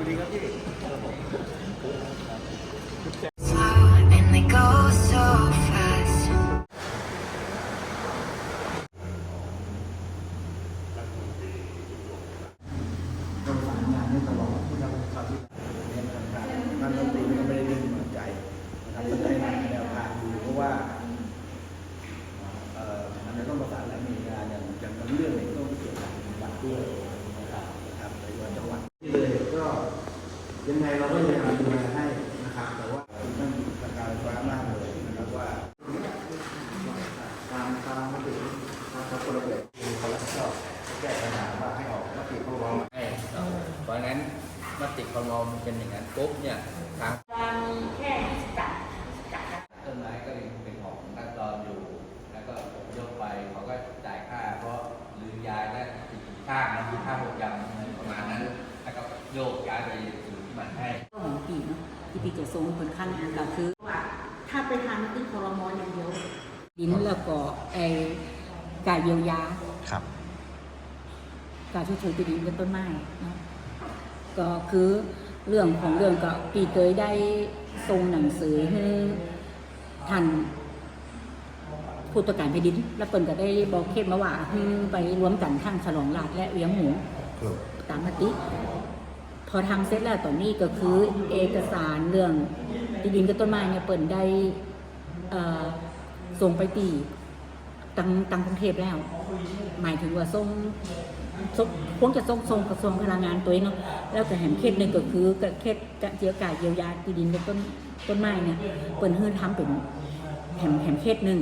売りが出る。 ทางคนระเบียบมีคนรับผิดชอบแก้ปัญหาว่าให้ออกมาติดเขาร้องให้เพราะงั้นมติคอรมอมันเป็นอย่างนั้นปุ๊บเนี่ยทางวันแค่จัดจัดนะต้นไม้ก็ยังเป็นของขั้นตอนอยู่ แล้วก็ผมยกไปเขาก็จ่ายค่า เพราะลืมย้ายและติดค่ามันคือค่าหกยำประมาณนั้นแล้วก็โยกย้ายไปสู่ที่มันให้ก็ของปีเนาะที่ปีจะทรงค่อนข้างก็คือว่าถ้าไปทานมติคอรมออย่างเดียวดินแล้วก็ไอ การเยียวยา ครับ การช่วยเหลือที่ดินเป็นต้นไม้เนาะก็คือเรื่องของเรื่องก็ปีเคยได้ทรงหนังสือให้ท่านผู้ตรวจการแผ่นดินแล้วเปิ่นก็ได้บอกเคสมาว่าให้ไปรวมกันทั้งฉลองลาดและเวียงหมูครับตามมติ พอทำเสร็จแล้วตอนนี้ก็คือเอกสารเรื่องที่ดินกับต้นไม้เนี่ยเปิดได้เอ่อส่งไปตี ตังตังกรุงเทพแล้ว หมายถึงว่าส่งส่งคงจะส่งส่งกระทรวงพลังงานตัวเองเนาะแล้วก็แหมเขตหนึ่งก็คือกระเขตกระเจียวกายเยียวยาที่ดินกับต้นต้นไม้เนี่ยเปิดเฮือทำเป็นแหมแหมเขตหนึ่ง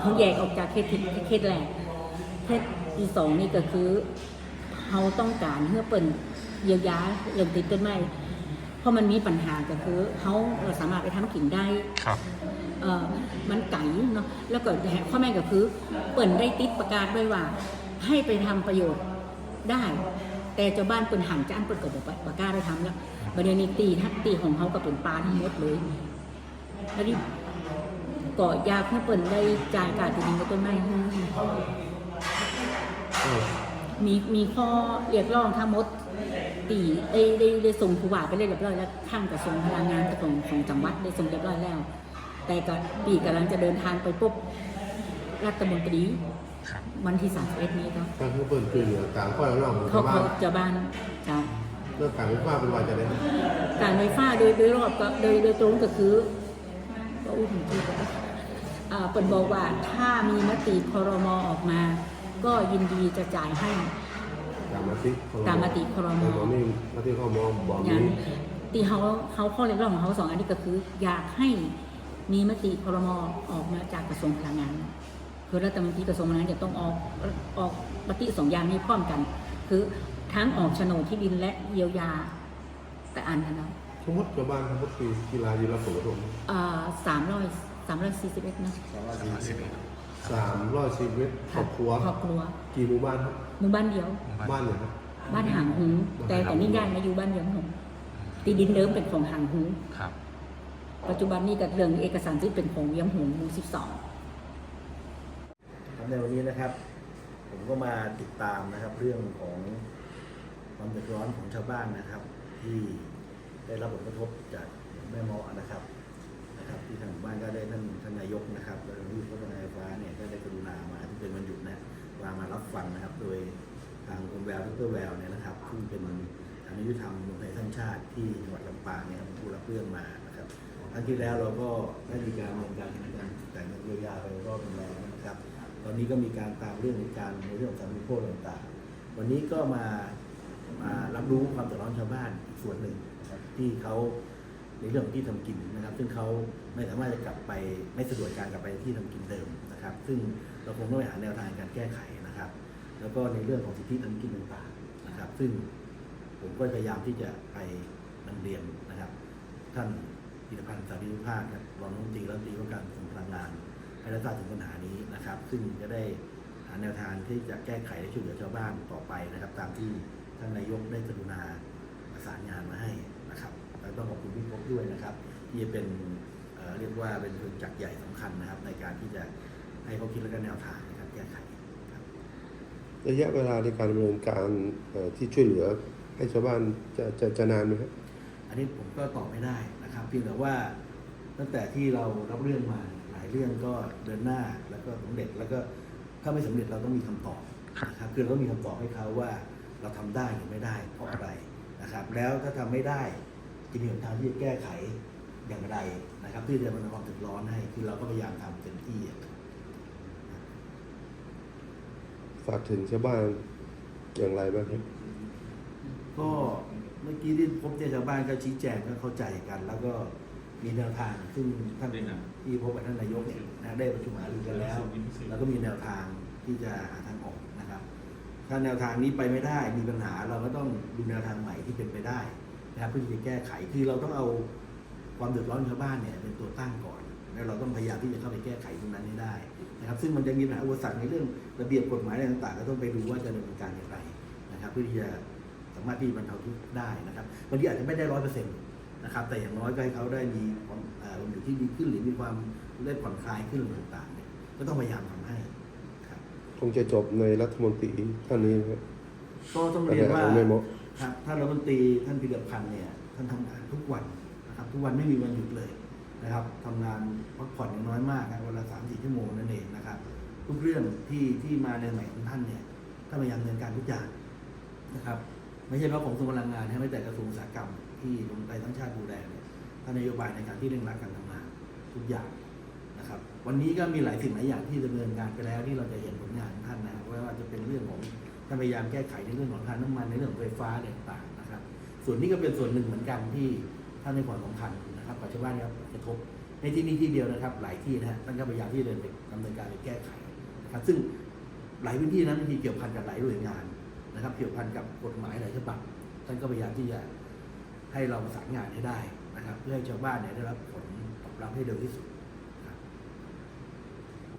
เขาแยกออกจากเขตที่เขตแรกเขตที่สองนี่ก็คือเขาต้องการเพื่อเปิดเยียวยาเรื่องติดต้นไม้ เพราะมันมีปัญหาก็คือเขาเราสามารถไปทำกิ่งได้ครับเออมันไก่เนาะแล้วก็แหกข้อแม่ก็คือ เปิดได้ติดประกาศไว้ว่า ให้ไปทำประโยชน์ได้ แต่เจ้าบ้านเปิดหันจ้านเปิดก็บอกว่าประกาศได้ทำแล้วประเด็นนี้ตีทักตีของเขาก็เป็นปลาทั้งหมดเลยแล้วนี่ก็อยากให้เปิดได้จ่ายการติดดินกับต้นไม้ให้มีมีข้อเรียกร้องทั้งหมด ตีได้ได้ได้ส่งผู้ว่าไปเรียบร้อยแล้วข้างกระทรวงพลังงานของของจังหวัดได้ส่งเรียบร้อยแล้ว แต่ก็ปีกำลังจะเดินทางไปปุ๊บรัฐมนตรีครับวันที่สามสิบเอ็ดนี้ก็ถ้าเขาเปิดช่วยเหลือการข้อร้องของเขาชาวบ้าเขานจะบ้านจะเรื่องการไฟฟ้าเป็นว่าจะได้การไฟฟ้าโดยโดยรอบก็โดยโดยตรงก็คือก็อุ้มที่อ่าเปิดบอกว่าถ้ามีมติคอรมอออกมา ก็ยินดีจะจ่ายให้ ตามมติตามมติครมบอกนี่มติข้อมอบอกอย่างนี้ที่เขาเขาข้อเรียกร้องของเขาสองอันนี้ก็คือ อยากให้มีมติครมออกมาจากกระทรวงพลังงาน คือรัฐมนตรีกระทรวงพลังงานจะต้องออกออกมติสองอย่างนี้พร้อมกัน คือทั้งออกโฉนดที่ดินและเยียวยาแต่อันนั้นนะสมมติชาวบ้านสมมติคือกีฬาอยู่รับผลกระทบสามร้อยสามร้อยสี่สิบเอ็ดนะสามร้อย ชีวิตครอบครัว ครอบครัวกี่หมู่บ้านครับหมู่บ้านเดียว บ้านเนี่ยครับ บ้านหางหูแต่แต่นี่ย้ายมาอยู่บ้านเดียวหงที่ดินเดิมเป็นของหางหูครับ ปัจจุบันนี้กับเรื่องเอกสารที่เป็นของเวียงหงหมู่สิบสองในวันนี้นะครับ ผมก็มาติดตามนะครับ เรื่องของความเดือดร้อนของชาวบ้านนะครับ ที่ได้รับผลกระทบจากแม่เมาะนะครับ นะครับที่ทางหมู่บ้านก็ได้ท่านท่านนายกนะครับและรีบพัฒนาไฟฟ้าเนี่ยก็ได้กรุณามาที่เป็นวันหยุดนะมามารับฟังนะครับ โดยทางคุณแววดรแววเนี่ยนะครับซึ่งเป็นทางยุติธรรมรวมไทยสร้างชาติที่จังหวัดลำปางเนี่ยเป็นผู้รับเรื่องมานะครับครั้งที่แล้วเราก็ได้มีการดำเนินการในการจ่ยเงินเยียวยาไปรอบนึงแล้วนะครับ ตอนนี้ก็มีการตามเรื่องในการในเรื่องของการบริโภคต่างๆ วันนี้ก็มามารับรู้ความเดือดร้อนชาวบ้านอีกส่วนหนึ่งที่เขา ในเรื่องของที่ทำกินนะครับ ซึ่งเขาไม่สามารถจะกลับไปไม่สะดวกการกลับไปที่ทำกินเดิมนะครับ ซึ่งเราคงต้องไปหาแนวทางการแก้ไขนะครับ แล้วก็ในเรื่องของสิทธิทำกินต่างๆนะครับ ซึ่งผมก็พยายามที่จะไปนำเรียนนะครับ ท่านพิรพันธ์สารีวิภาคครับรองรัฐมนตรีรัฐมนตรีว่าการกระทรวงพลังงานให้รับทราบถึงปัญหานี้นะครับ ซึ่งจะได้หาแนวทางที่จะแก้ไขและช่วยเหลือชาวบ้านต่อไปนะครับ ตามที่ท่านนายกได้กรุณาประสานงานมาให้ ต้องขอบคุณพี่พบด้วยนะครับ ที่เป็นเอ่อเรียกว่าเป็นคนจักรใหญ่สำคัญนะครับ ในการที่จะให้เขาคิดและก็แนวทางในการแก้ไขครับระยะเวลาในการดำเนินการเอ่อที่ช่วยเหลือให้ชาวบ้านจะจะจะนานไหมครับอันนี้ผมก็ตอบไม่ได้นะครับ เพียงแต่ว่าตั้งแต่ที่เรารับเรื่องมาหลายเรื่องก็เดินหน้าแล้วก็สำเร็จแล้วก็ถ้าไม่สำเร็จเราต้องมีคำตอบนะครับคือเราต้องมีคำตอบให้เขาว่าเราทำได้หรือไม่ได้เพราะอะไรนะครับ แล้วถ้าทำไม่ได้ จะมีหนทางที่จะแก้ไขอย่างไรนะครับ ที่จะบรรเทาความเดือดร้อนให้คือเราก็พยายามทำเต็มที่อะฝากถึงชาวบ้านอย่างไรบ้างครับ ก็เมื่อกี้ที่พบเนี่ยชาวบ้านก็ชี้แจงก็เข้าใจกัน แล้วก็มีแนวทางซึ่งท่านที่พบกับท่านนายกเนี่ยนะได้ประชุมหารือกันแล้ว แล้วก็มีแนวทางที่จะหาทางออกนะครับ ถ้าแนวทางนี้ไปไม่ได้มีปัญหาเราก็ต้องดูแนวทางใหม่ที่เป็นไปได้ นะครับเพื่อที่จะแก้ไขคือเราต้องเอาความเดือดร้อนชาวบ้านเนี่ยเป็นตัวตั้งก่อน แล้วเราต้องพยายามที่จะเข้าไปแก้ไขตรงนั้นให้ได้นะครับซึ่งมันจะมีปัญหาอุปสรรคในเรื่องระเบียบกฎหมายอะไรต่างๆก็ต้องไปดูว่าจะดำเนินการอย่างไรนะครับ เพื่อที่จะสามารถที่บรรเทาทุกข์ได้นะครับบางทีอาจจะไม่ได้ร้อยเปอร์เซ็นต์นะครับแต่อย่างน้อยก็ให้เขาได้มีความเอ่อความอยู่ที่ดีขึ้นหรือมีความได้ผ่อนคลายขึ้นอะไรต่างๆเนี่ยก็ต้องพยายามทำให้ครับคงจะจบในรัฐมนตรีท่านนี้นะครับก็ต้องเรียนว่าไม่เหมาะ ครับท่านรัฐมนตรีท่านพิรพันธ์เนี่ยท่านทำงานทุกวันนะครับ ทุกวันไม่มีวันหยุดเลยนะครับทำงานพักผ่อนอย่างน้อยมากนะวันละสามสี่ชั่วโมงนั่นเองนะครับ ทุกเรื่องที่ที่มาในใหม่ของท่านเนี่ยท่านพยายามดำเนินการทุกอย่างนะครับ ไม่ใช่เฉพาะของกระทรวงพลังงานนะไม่แต่กระทรวงอุตสาหกรรมที่ลงไปทั้งชาติดูแลเนี่ยท่านนโยบายในการที่เร่งรัดการทำงานทุกอย่างนะครับ วันนี้ก็มีหลายสิ่งหลายอย่างที่ดำเนินการไปแล้วที่เราจะเห็นผลงานของท่านนะครับไม่ว่าจะเป็นเรื่องของ ท่านพยายามแก้ไขในเรื่องของทางน้ำมันในเรื่องไฟฟ้าอะไรต่างๆนะครับ ส่วนนี้ก็เป็นส่วนหนึ่งเหมือนกันที่ท่านให้ความสำคัญนะครับกับชาวบ้านนะครับกระทบในที่นี้ที่เดียวนะครับ หลายที่นะฮะท่านก็พยายามที่จะดำเนินการไปแก้ไขนะครับ ซึ่งหลายพื้นที่นั้นบางทีเกี่ยวพันกับหลายหน่วยงานนะครับ เกี่ยวพันกับกฎหมายหลายฉบับท่านก็พยายามที่จะให้เราประสานงานให้ได้นะครับ เพื่อให้ชาวบ้านเนี่ยได้รับผลตอบรับให้เร็วที่สุด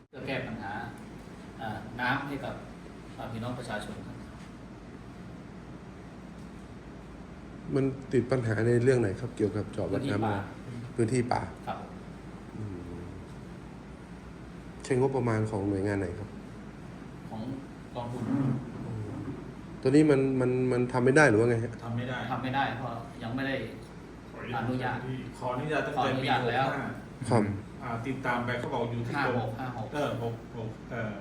เพื่อแก้ปัญหาน้ำให้กับ พี่น้องประชาชนครับมันติดปัญหาในเรื่องไหนครับเกี่ยวกับเจาะพื้วัดนที่น้ำป่าพื้นที่ป่าครับอืมใช้งบประมาณของหน่วยงานไหนครับ ของกองทุนตัวนี้มันมันมันทำไม่ได้หรือว่าไงฮะทำไม่ได้ทำไม่ได้เพราะยังไม่ได้อนุญาตขออนุญาตตั้งขอแต่อนุปีญาตหกแล้วห้าครับอ่าติดตามไปเขาบอกอยู่ที่ห้ากรหมกห้าหกเออหกหกเออ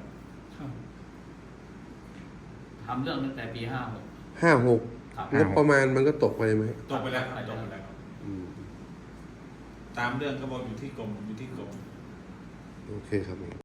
ทำเรื่องตั้งแต่ปีห้าหกห้าหกครับงบประมาณมันก็ตกไปไหมตกไปแล้วครับตกไปแล้วอืมตามเรื่องเขาบอกอยู่ที่กรมอยู่ที่กรม โอเคครับ